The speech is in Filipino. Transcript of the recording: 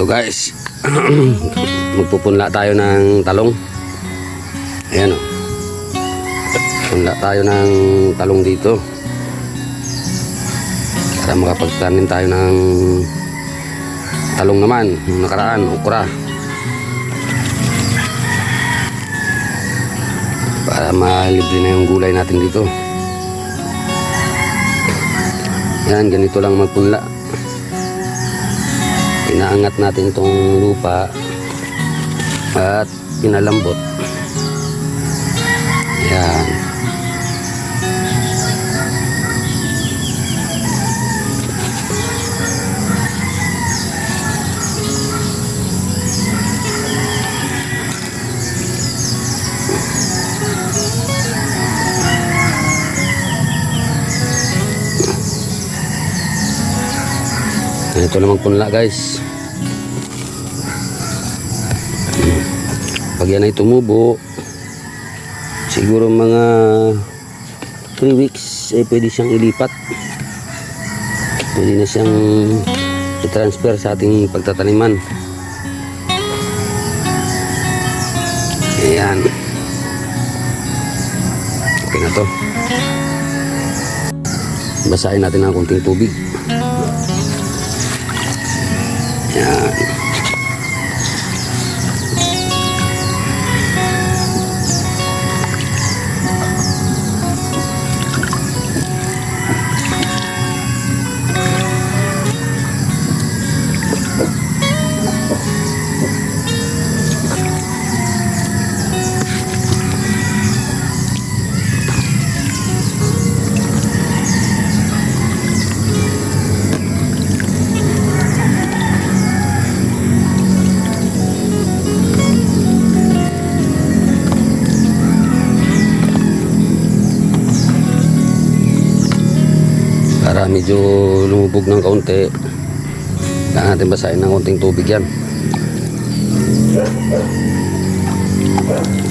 Ito guys, magpupunla tayo ng talong. Ayan o. Punla tayo ng talong dito. Para makapagtanim tayo ng talong naman. Yung nakaraan, okra. Para malibre na yung gulay natin dito. Yan, ganito lang magpunla pinaangat natin itong lupa at pinalambot. Yan ito naman punla guys pag yan ay tumubo siguro mga 3 weeks eh pwede siyang ilipat. Pwede na siyang i-transfer sa ating pagtataniman. Ayan. Okay na to. Basahin natin ng konting tubig. Yan. Para medyo lumubog ng kaunti kailangan natin basahin ng konting tubig yan okay.